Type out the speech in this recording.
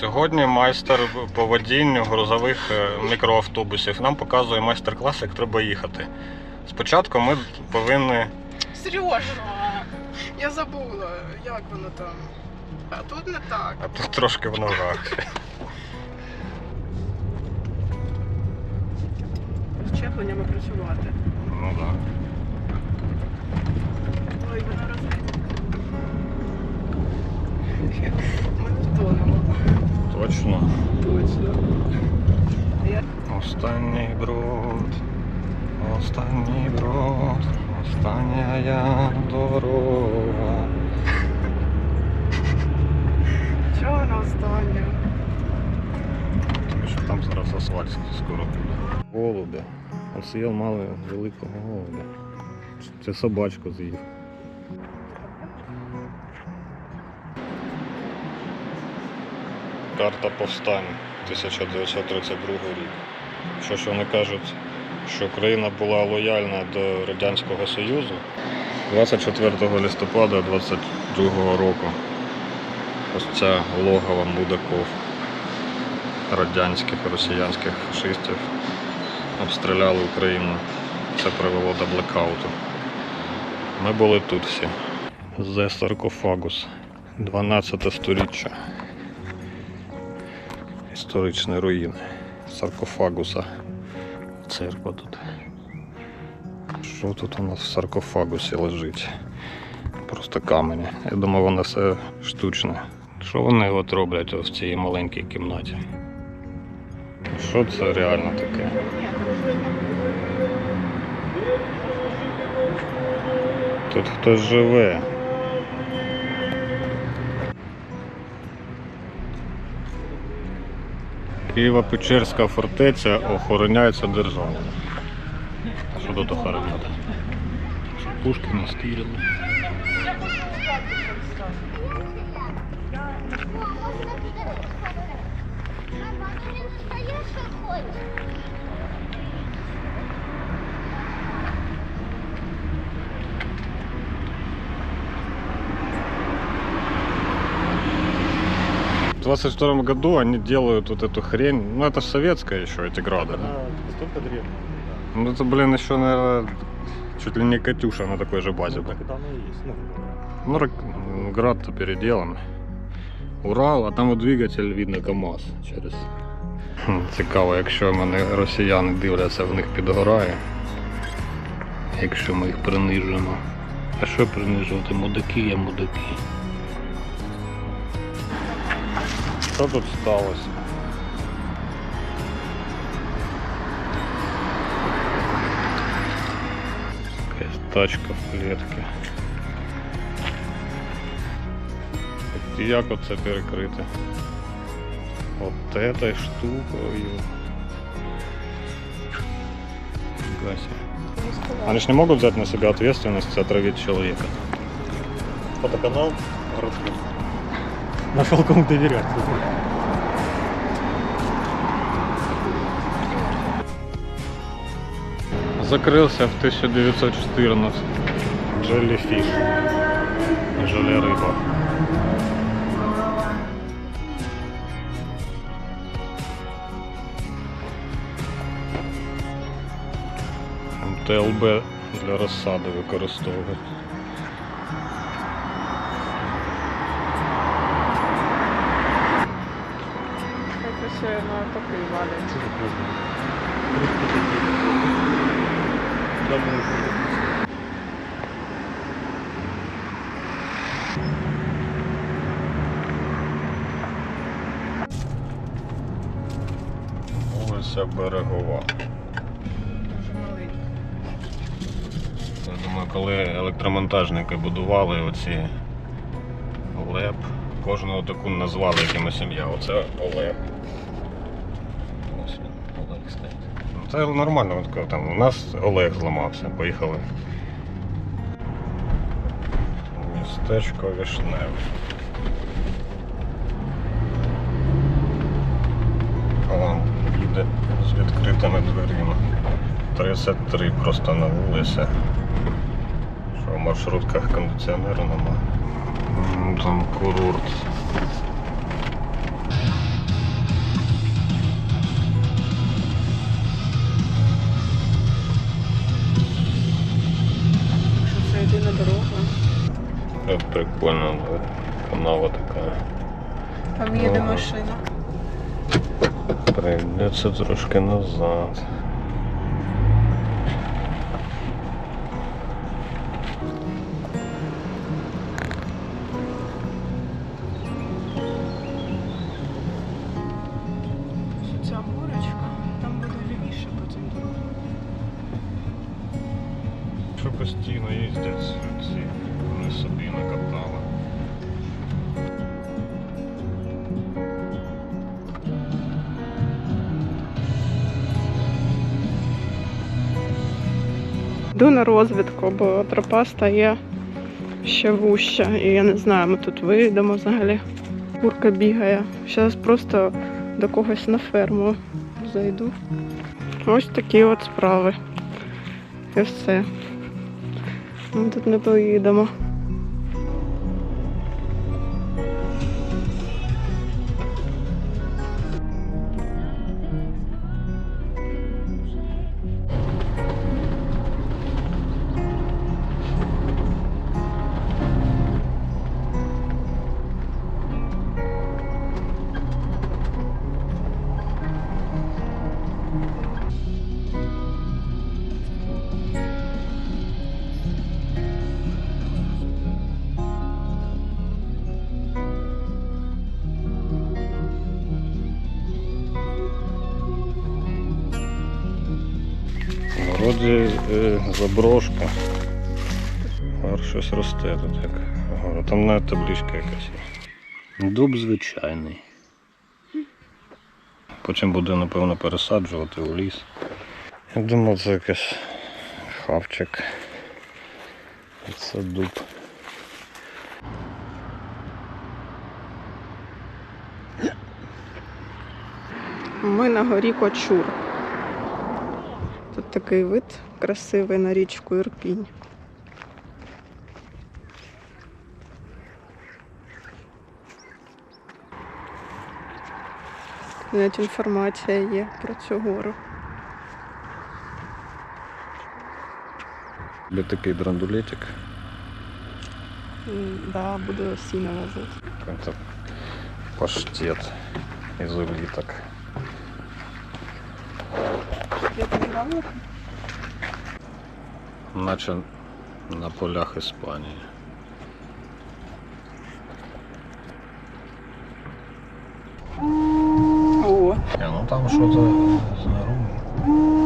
Сьогодні майстер по водінню грузових е, мікроавтобусів нам показує майстер-клас, як треба їхати. Спочатку ми повинні. Сережа, я забула, як воно там. А тут не так. А тут трошки в ногах. З чепленнями працювати. Ну так. Останній брод. Останній брод. Остання дорога. Чого вона остання? Тому що там зараз асфальт скоро буде. Голубя. Он з'їв мали великого голубя. Це собачку з'їв. Карта повстань 1932 рік. Що ж вони кажуть, що Україна була лояльна до Радянського Союзу 24 листопада 22 року. Ось ця логова мудаков радянських росіянських фашистів обстріляли Україну. Це привело до блекауту. Ми були тут всі. Зе саркофагус. 12 сторіччя. Історичні руїни. Саркофагуса. Церква тут. Що тут у нас в саркофагусі лежить? Просто камені. Я думаю, воно все штучне. Що вони от роблять в цій маленькій кімнаті? Що це реально таке? Тут хтось живе. Києво-Печерська фортеця охороняється державою. Що тут охороняти? Пушки не 22 году они делают вот эту хрень. Ну, это ж советская еще, эти грады. да? Настолько древний. Ну, это, блин, еще, наверное, чуть ли не Катюша на такой же базе. Ну, был. так это оно и есть. Ну, Ну, рак- град-то переделан. Урал, а там от двигатель видно КАМАЗ через. Хм, Цікаво, якщо мене росіяни дивляться, в них підгорає. Якщо ми їх принижуємо. А що принижувати? Мудаки є мудаки. Що тут сталося? Якась тачка в клітці. Як оце перекрити? От этой штукою. Они ж не могут взять на себя ответственность отравить человека. фотоканал городской. Нашел кому доверять. Закрылся в 1914. Джеллифиш. Желе рыба. МТЛБ для розсади використовують. Як ще валять. Вулиця Берегова. Я думаю, коли електромонтажники будували оці ЛЕП, кожного таку назвали якимось ім'я. Оце Олег. Він, стоїть. Ну, Це нормально, от коли там у нас Олег зламався, поїхали. Містечко Вишневе. О, їде з відкритими дверима. 33 просто на вулиці. Що в маршрутках кондиціонеру нема. Там курорт. Прикольно, да? канава така. Там їде Ага. машина. Прийдеться трошки назад. Ця горочка, там буде лівіше потім дорога. Що постійно їздять ці, собі накатали. Йду на розвідку, бо тропа стає ще вуща. І я не знаю, ми тут вийдемо взагалі. Курка бігає. Зараз просто до когось на ферму зайду. Ось такі от справи. І все. Ми тут не поїдемо. Вроді е, заброшка. Гар щось росте тут як. Ага, Там навіть табличка якась є. Дуб звичайний. Потім буде, напевно, пересаджувати у ліс. Я думав, це якийсь хавчик. Це дуб. Ми на горі Кочур. Тут такий вид красивий на річку Ірпінь. Навіть інформація є про цю гору. Є такий драндулетик. Да, буду сіно возити. Паштет из улиток. Я пограла? Наче на полях Іспанії. О, Не, ну там що-то знаружи.